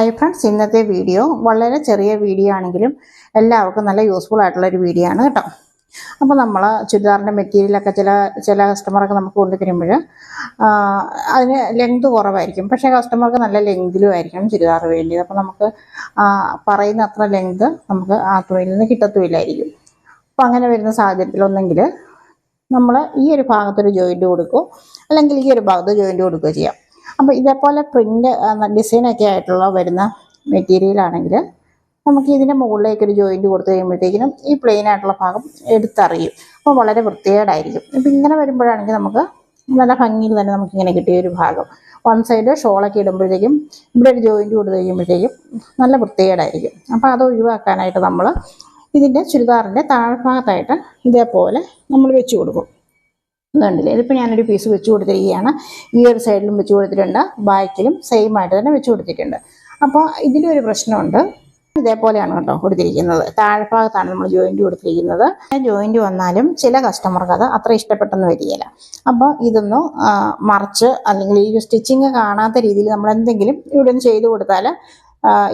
Hi friends ഇന്നത്തെ video വളരെ ചെറിയ വീഡിയോ ആണെങ്കിലും എല്ലാവർക്കും നല്ല യൂസ്ഫുൾ ആയിട്ടുള്ള ഒരു വീഡിയോ ആണ് കേട്ടോ. അപ്പോൾ നമ്മൾ ചുരിദാറിന്റെ മെറ്റീരിയലൊക്കെ ചില ചില കസ്റ്റമറൊക്കെ നമുക്ക് കൊണ്ടുവരുമ്പോൾ അതിന് ലെങ്ത് കുറവായിരിക്കും. പക്ഷേ കസ്റ്റമർക്ക് നല്ല ലെങ്തിലും ആയിരിക്കണം ചുരിദാർ വേണ്ടിയത്. അപ്പോൾ നമുക്ക് പറയുന്ന അത്ര ലെങ്ത് നമുക്ക് ആ തുണിയിൽ നിന്ന് കിട്ടത്തുമില്ലായിരിക്കും. അപ്പോൾ അങ്ങനെ വരുന്ന സാഹചര്യത്തിലൊന്നെങ്കിൽ നമ്മൾ ഈ ഒരു ഭാഗത്തൊരു ജോയിന്റ് കൊടുക്കും. അല്ലെങ്കിൽ ഈ ഒരു ഭാഗത്ത് ജോയിന്റ് കൊടുക്കുകയോ ചെയ്യാം. അപ്പോൾ ഇതേപോലെ പ്രിന്റ് ഡിസൈനൊക്കെ ആയിട്ടുള്ള വരുന്ന മെറ്റീരിയൽ ആണെങ്കിൽ നമുക്ക് ഇതിന്റെ മുകളിലേക്ക് ഒരു ജോയിന്റ് കൊടുത്തു കഴിയുമ്പോഴത്തേക്കിനും ഈ പ്ലെയിൻ ആയിട്ടുള്ള ഭാഗം എടുത്തറിയും. അപ്പോൾ വളരെ വൃത്തികേടായിരിക്കും. ഇപ്പം ഇങ്ങനെ വരുമ്പോഴാണെങ്കിൽ നമുക്ക് നല്ല ഭംഗിയിൽ തന്നെ നമുക്ക് ഇങ്ങനെ കിട്ടിയ ഒരു ഭാഗം. വൺ സൈഡ് ഷോളൊക്കെ ഇടുമ്പോഴത്തേക്കും ഇവിടെ ഒരു ജോയിന്റ് കൊടുത്തു കഴിയുമ്പോഴത്തേക്കും നല്ല വൃത്തികേടായിരിക്കും. അപ്പോൾ അത് ഒഴിവാക്കാനായിട്ട് നമ്മൾ ഇതിന്റെ ചുരിദാറിന്റെ താഴ്ഭാഗത്തായിട്ട് ഇതേപോലെ നമ്മൾ വെച്ച് കൊടുക്കും. ഇതുണ്ടല്ലേ ഇതിപ്പോൾ ഞാനൊരു പീസ് വെച്ച് കൊടുത്തിരിക്കുകയാണ്. ഈ ഒരു സൈഡിലും വെച്ച് കൊടുത്തിട്ടുണ്ട്. ബാക്കിലും സെയിം ആയിട്ട് തന്നെ വെച്ച് കൊടുത്തിട്ടുണ്ട്. അപ്പോൾ ഇതിലൊരു പ്രശ്നമുണ്ട്. ഇതേപോലെയാണ് കേട്ടോ കൊടുത്തിരിക്കുന്നത്. താഴ്ഭാഗത്താണ് നമ്മൾ ജോയിന്റ് കൊടുത്തിരിക്കുന്നത്. ജോയിന്റ് വന്നാലും ചില കസ്റ്റമർക്ക് അത് അത്ര ഇഷ്ടപ്പെട്ടെന്ന് വരികയില്ല. അപ്പോൾ ഇതൊന്ന് മറിച്ച് അല്ലെങ്കിൽ ഈ ഒരു സ്റ്റിച്ചിങ് കാണാത്ത രീതിയിൽ നമ്മൾ എന്തെങ്കിലും ഇവിടെ നിന്ന് ചെയ്ത് കൊടുത്താൽ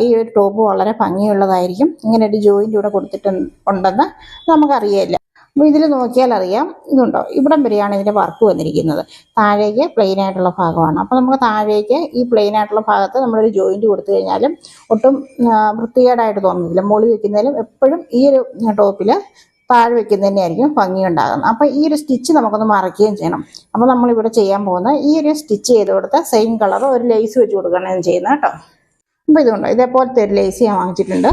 ഈ ഒരു ടോപ്പ് വളരെ ഭംഗിയുള്ളതായിരിക്കും. ഇങ്ങനെ ഒരു ജോയിന്റ് ഇവിടെ കൊടുത്തിട്ടുണ്ടെന്ന് നമുക്കറിയില്ല അപ്പോൾ ഇതിൽ നോക്കിയാൽ അറിയാം ഇതുണ്ടോ? ഇവിടം വരെയാണ് ഇതിന്റെ വർക്ക് വന്നിരിക്കുന്നത്. താഴേക്ക് പ്ലെയിൻ ആയിട്ടുള്ള ഭാഗമാണ്. അപ്പോൾ നമുക്ക് താഴേക്ക് ഈ പ്ലെയിൻ ആയിട്ടുള്ള ഭാഗത്ത് നമ്മളൊരു ജോയിന്റ് കൊടുത്തു കഴിഞ്ഞാലും ഒട്ടും വൃത്തികേടായിട്ട് തോന്നുന്നില്ല. മുകളിൽ വെക്കുന്നതിലും എപ്പോഴും ഈ ഒരു ടോപ്പിൽ താഴെ വെക്കുന്നതന്നെ ആയിരിക്കും ഭംഗി ഉണ്ടാകുന്നത് അപ്പോൾ ഈ ഒരു സ്റ്റിച്ച് നമുക്കൊന്ന് മറയ്ക്കുകയും ചെയ്യണം. അപ്പോൾ നമ്മളിവിടെ ചെയ്യാൻ പോകുന്നത് ഈ ഒരു സ്റ്റിച്ച് ചെയ്ത് കൊടുത്ത സെയിം കളർ ഒരു ലേസ് വെച്ച് കൊടുക്കുകയാണ് ചെയ്യുന്നത് കേട്ടോ. അപ്പോൾ ഇതുകൊണ്ടോ ഇതേപോലത്തെ ഒരു ലേസ് ഞാൻ വാങ്ങിച്ചിട്ടുണ്ട്.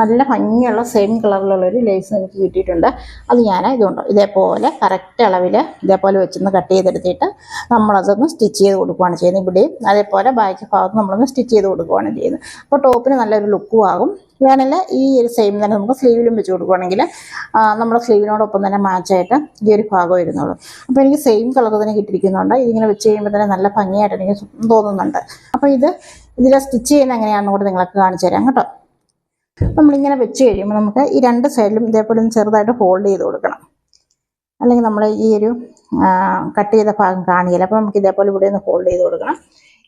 നല്ല ഭംഗിയുള്ള സെയിം കളറിലുള്ള ഒരു ലേസ് എനിക്ക് കിട്ടിയിട്ടുണ്ട്. അത് ഞാൻ ഇതുണ്ട് ഇതേപോലെ കറക്റ്റ് അളവിൽ ഇതേപോലെ വെച്ചൊന്ന് കട്ട് ചെയ്തെടുത്തിട്ട് നമ്മളതൊന്ന് സ്റ്റിച്ച് ചെയ്ത് കൊടുക്കുകയാണ് ചെയ്യുന്നത്. ഇവിടെയും അതേപോലെ ബാക്കി ഭാഗത്ത് നമ്മളൊന്ന് സ്റ്റിച്ച് ചെയ്ത് കൊടുക്കുകയാണ് ചെയ്യുന്നത്. അപ്പോൾ ടോപ്പിന് നല്ലൊരു ലുക്കും ആകും. വേണമെങ്കിൽ ഈ ഒരു സെയിം തന്നെ നമുക്ക് സ്ലീവിലും വെച്ച് കൊടുക്കുകയാണെങ്കിൽ നമ്മുടെ സ്ലീവിനോടൊപ്പം തന്നെ മാച്ചായിട്ട് ഈ ഒരു ഭാഗം ഇരുന്നുള്ളൂ അപ്പോൾ എനിക്ക് സെയിം കളർ തന്നെ കിട്ടിയിരിക്കുന്നുണ്ട്. ഇതിങ്ങനെ വെച്ച് കഴിയുമ്പോൾ തന്നെ നല്ല ഭംഗിയായിട്ട് എനിക്ക് തോന്നുന്നുണ്ട്. അപ്പോൾ ഇത് ഇതിലെ സ്റ്റിച്ച് ചെയ്യുന്ന എങ്ങനെയാണെന്ന് കൂടെ നിങ്ങൾക്ക് കാണിച്ചു തരാം കേട്ടോ. നമ്മളിങ്ങനെ വെച്ച് കഴിയുമ്പോൾ നമുക്ക് ഈ രണ്ട് സൈഡിലും ഇതേപോലെ ഒന്ന് ചെറുതായിട്ട് ഹോൾഡ് ചെയ്ത് കൊടുക്കണം. അല്ലെങ്കിൽ നമ്മൾ ഈ ഒരു കട്ട് ചെയ്ത ഭാഗം കാണിയില്ല അപ്പോൾ നമുക്ക് ഇതേപോലെ ഇവിടെ ഒന്ന് ഹോൾഡ് ചെയ്ത് കൊടുക്കണം.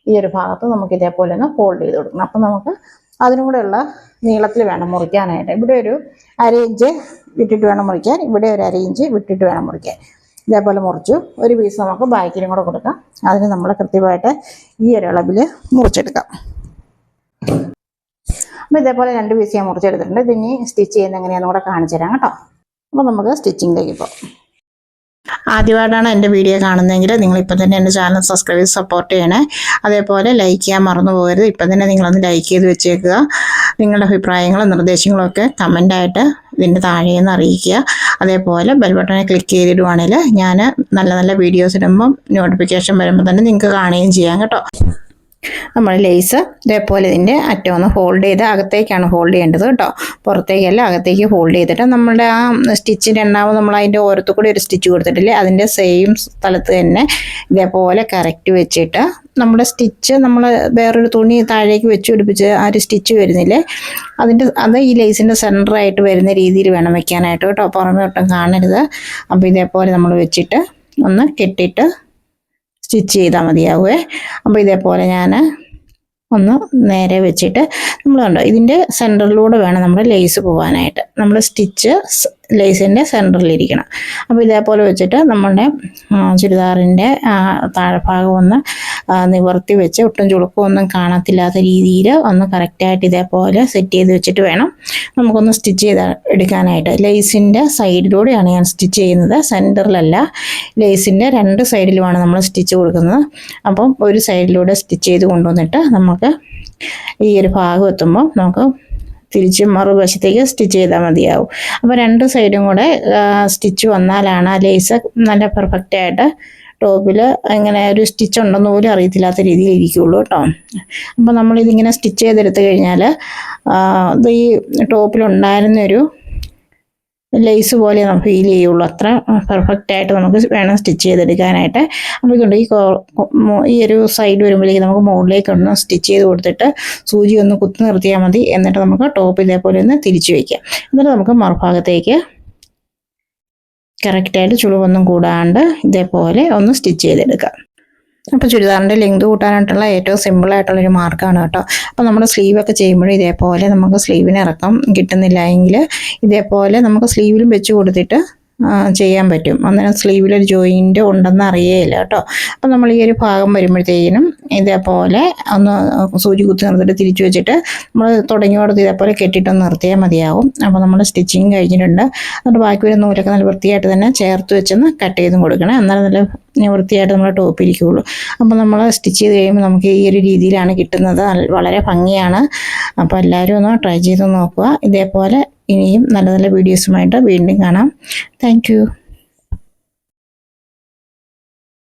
ഈ ഒരു ഭാഗത്ത് നമുക്ക് ഇതേപോലെ ഒന്ന് ഹോൾഡ് ചെയ്ത് കൊടുക്കണം. അപ്പം നമുക്ക് അതിനും കൂടെയുള്ള നീളത്തിൽ വേണം മുറിക്കാനായിട്ട്. ഇവിടെ ഒരു അരയിഞ്ച് വിട്ടിട്ട് വേണം മുറിക്കാൻ. ഇവിടെ ഒരു അരയിഞ്ച് വിട്ടിട്ട് വേണം മുറിക്കാൻ. ഇതേപോലെ മുറിച്ചു. ഒരു പീസ് നമുക്ക് ബാക്കിലും കൂടെ കൊടുക്കാം. അതിന് നമ്മൾ കൃത്യമായിട്ട് ഈ ഒരു മുറിച്ചെടുക്കാം. അപ്പോൾ ഇതേപോലെ രണ്ട് പീസ് ഞാൻ മുറിച്ചെടുത്തിട്ടുണ്ട് ഇതിനി സ്റ്റിച്ച് ചെയ്യുന്ന എങ്ങനെയാണെന്ന് കൂടെ കാണിച്ചു തരാം കേട്ടോ. അപ്പോൾ നമുക്ക് സ്റ്റിച്ചിങ്ങിലേക്ക് പോകാം. ആദ്യമായിട്ടാണ് എന്റെ വീഡിയോ കാണുന്നതെങ്കിൽ നിങ്ങൾ ഇപ്പം തന്നെ എന്റെ ചാനൽ സബ്സ്ക്രൈബ് ചെയ്ത് സപ്പോർട്ട് ചെയ്യണേ. അതേപോലെ ലൈക്ക് ചെയ്യാൻ മറന്നു പോകരുത്. ഇപ്പം തന്നെ നിങ്ങളൊന്ന് ലൈക്ക് ചെയ്ത് വെച്ചേക്കുക. നിങ്ങളുടെ അഭിപ്രായങ്ങളും നിർദ്ദേശങ്ങളും ഒക്കെ കമന്റായിട്ട് ഇതിന്റെ താഴെയെന്ന് അറിയിക്കുക. അതേപോലെ ബെൽ ബട്ടണെ ക്ലിക്ക് ചെയ്തിടുവാണെങ്കിൽ ഞാൻ നല്ല നല്ല വീഡിയോസ് ഇടുമ്പം നോട്ടിഫിക്കേഷൻ വരുമ്പോൾ തന്നെ നിങ്ങൾക്ക് കാണുകയും ചെയ്യാം കേട്ടോ. നമ്മൾ ലേസ് ഇതേപോലെ ഇതിന്റെ അറ്റം ഒന്ന് ഹോൾഡ് ചെയ്ത് അകത്തേക്കാണ് ഹോൾഡ് ചെയ്യേണ്ടത് കേട്ടോ. പുറത്തേക്കല്ല അകത്തേക്ക് ഹോൾഡ് ചെയ്തിട്ട് നമ്മുടെ ആ സ്റ്റിച്ചിന്റെ എണ്ണാവും നമ്മൾ അതിന്റെ ഓരത്തു കൂടി ഒരു സ്റ്റിച്ച് കൊടുത്തിട്ടില്ലേ അതിന്റെ സെയിം സ്ഥലത്ത് തന്നെ ഇതേപോലെ കറക്റ്റ് വെച്ചിട്ട് നമ്മുടെ സ്റ്റിച്ച് നമ്മൾ വേറൊരു തുണി താഴേക്ക് വെച്ച് പിടിപ്പിച്ച് ആ ഒരു സ്റ്റിച്ച് വരുന്നില്ലേ അതിന്റെ അത് ഈ ലേസിന്റെ സെന്ററായിട്ട് വരുന്ന രീതിയിൽ വേണം വെക്കാനായിട്ട് കേട്ടോ. പുറമെ ഒട്ടും കാണരുത്. അപ്പോൾ ഇതേപോലെ നമ്മൾ വെച്ചിട്ട് ഒന്ന് കെട്ടിയിട്ട് സ്റ്റിച്ച് ചെയ്താൽ മതിയാവുമേ അപ്പോൾ ഇതേപോലെ ഞാൻ ഒന്ന് നേരെ വെച്ചിട്ട് നമ്മൾ കണ്ടോ ഇതിന്റെ സെന്ററിലൂടെ വേണം നമ്മൾ ലേസ് പോകാനായിട്ട് നമ്മൾ സ്റ്റിച്ച് ലേസിന്റെ സെന്ററിലിരിക്കണം അപ്പോൾ ഇതേപോലെ വെച്ചിട്ട് നമ്മളുടെ ചുരിദാറിന്റെ താഴ്ഭാഗം ഒന്ന് നിവർത്തി വെച്ച് ഒട്ടും ചുളുക്കമൊന്നും കാണത്തില്ലാത്ത രീതിയിൽ ഒന്ന് കറക്റ്റായിട്ട് ഇതേപോലെ സെറ്റ് ചെയ്ത് വെച്ചിട്ട് വേണം നമുക്കൊന്ന് സ്റ്റിച്ച് ചെയ്ത് എടുക്കാനായിട്ട്. ലേസിന്റെ സൈഡിലൂടെയാണ് ഞാൻ സ്റ്റിച്ച് ചെയ്യുന്നത്. സെന്ററിലല്ല ലേസിന്റെ രണ്ട് സൈഡിലുമാണ് നമ്മൾ സ്റ്റിച്ച് കൊടുക്കുന്നത്. അപ്പം ഒരു സൈഡിലൂടെ സ്റ്റിച്ച് ചെയ്ത് കൊണ്ടുവന്നിട്ട് നമുക്ക് ഈ ഒരു ഭാഗം എത്തുമ്പോൾ നമുക്ക് തിരിച്ച് മറുവശത്തേക്ക് സ്റ്റിച്ച് ചെയ്താൽ മതിയാവും. അപ്പോൾ രണ്ട് സൈഡും കൂടെ സ്റ്റിച്ച് വന്നാലാണ് ആ ലേസ് നല്ല പെർഫെക്റ്റ് ആയിട്ട് ടോപ്പിൽ ഇങ്ങനെ ഒരു സ്റ്റിച്ച് ഉണ്ടെന്ന് പോലും അറിയത്തില്ലാത്ത രീതിയിൽ ഇരിക്കുകയുള്ളൂ കേട്ടോ. അപ്പോൾ നമ്മളിതിങ്ങനെ സ്റ്റിച്ച് ചെയ്തെടുത്ത് കഴിഞ്ഞാൽ ഇത് ഈ ടോപ്പിലുണ്ടായിരുന്നൊരു ലേസ് പോലെ നമുക്ക് ഫീൽ ചെയ്യുള്ളൂ. അത്ര പെർഫെക്റ്റ് ആയിട്ട് നമുക്ക് വേണം സ്റ്റിച്ച് ചെയ്തെടുക്കാനായിട്ട്. അപ്പോൾ ഈ ഈ ഒരു സൈഡ് വരുമ്പോഴേക്ക് നമുക്ക് മുകളിലേക്ക് ഒന്ന് സ്റ്റിച്ച് ചെയ്ത് കൊടുത്തിട്ട് സൂചി ഒന്ന് കുത്തി നിർത്തിയാൽ മതി. എന്നിട്ട് നമുക്ക് ടോപ്പ് ഇതേപോലെ ഒന്ന് തിരിച്ചു വയ്ക്കാം എന്നിട്ട് നമുക്ക് മറുഭാഗത്തേക്ക് കറക്റ്റായിട്ട് ചുളിവൊന്നും കൂടാണ്ട് ഇതേപോലെ ഒന്ന് സ്റ്റിച്ച് ചെയ്തെടുക്കാം. അപ്പോൾ ചുരിദാറിന്റെ ലെങ്ത് കൂട്ടാനായിട്ടുള്ള ഏറ്റവും സിമ്പിളായിട്ടുള്ളൊരു മാർഗമാണ് കേട്ടോ. അപ്പോൾ നമ്മൾ സ്ലീവൊക്കെ ചെയ്യുമ്പോഴും ഇതേപോലെ നമുക്ക് സ്ലീവിന് ഇറക്കം കിട്ടുന്നില്ല എങ്കിൽ ഇതേപോലെ നമുക്ക് സ്ലീവിലും വെച്ച് കൊടുത്തിട്ട് ചെയ്യാൻ പറ്റും. അന്നേരം സ്ലീവിലൊരു ജോയിന്റ് ഉണ്ടെന്ന് അറിയേയില്ല കേട്ടോ. അപ്പം നമ്മൾ ഈ ഒരു ഭാഗം വരുമ്പോഴത്തേക്കിനും ഇതേപോലെ ഒന്ന് സൂചി കുത്തി നിർത്തിയിട്ട് തിരിച്ചു വെച്ചിട്ട് നമ്മൾ തുടങ്ങിയോടത്ത് ഇതേപോലെ കെട്ടിയിട്ടൊന്ന് നിർത്തിയാൽ മതിയാവും. അപ്പോൾ നമ്മൾ സ്റ്റിച്ചിങ് കഴിഞ്ഞിട്ടുണ്ട്. എന്നിട്ട് ബാക്കി വരുന്ന നൂലൊക്കെ നല്ല വൃത്തിയായിട്ട് തന്നെ ചേർത്ത് വെച്ചൊന്ന് കട്ട് ചെയ്തും കൊടുക്കണം. എന്നാലും നല്ല വൃത്തിയായിട്ട് നമ്മുടെ ടോപ്പ് ഇരിക്കുകയുള്ളൂ. അപ്പോൾ നമ്മൾ സ്റ്റിച്ച് ചെയ്ത് കഴിയുമ്പോൾ നമുക്ക് ഈ ഒരു രീതിയിലാണ് കിട്ടുന്നത്. വളരെ ഭംഗിയാണ്. അപ്പോൾ എല്ലാവരും ഒന്ന് ട്രൈ ചെയ്ത് നോക്കുക. ഇതേപോലെ ഇനിയും നല്ല നല്ല വീഡിയോസുമായിട്ട് വീണ്ടും കാണാം. താങ്ക്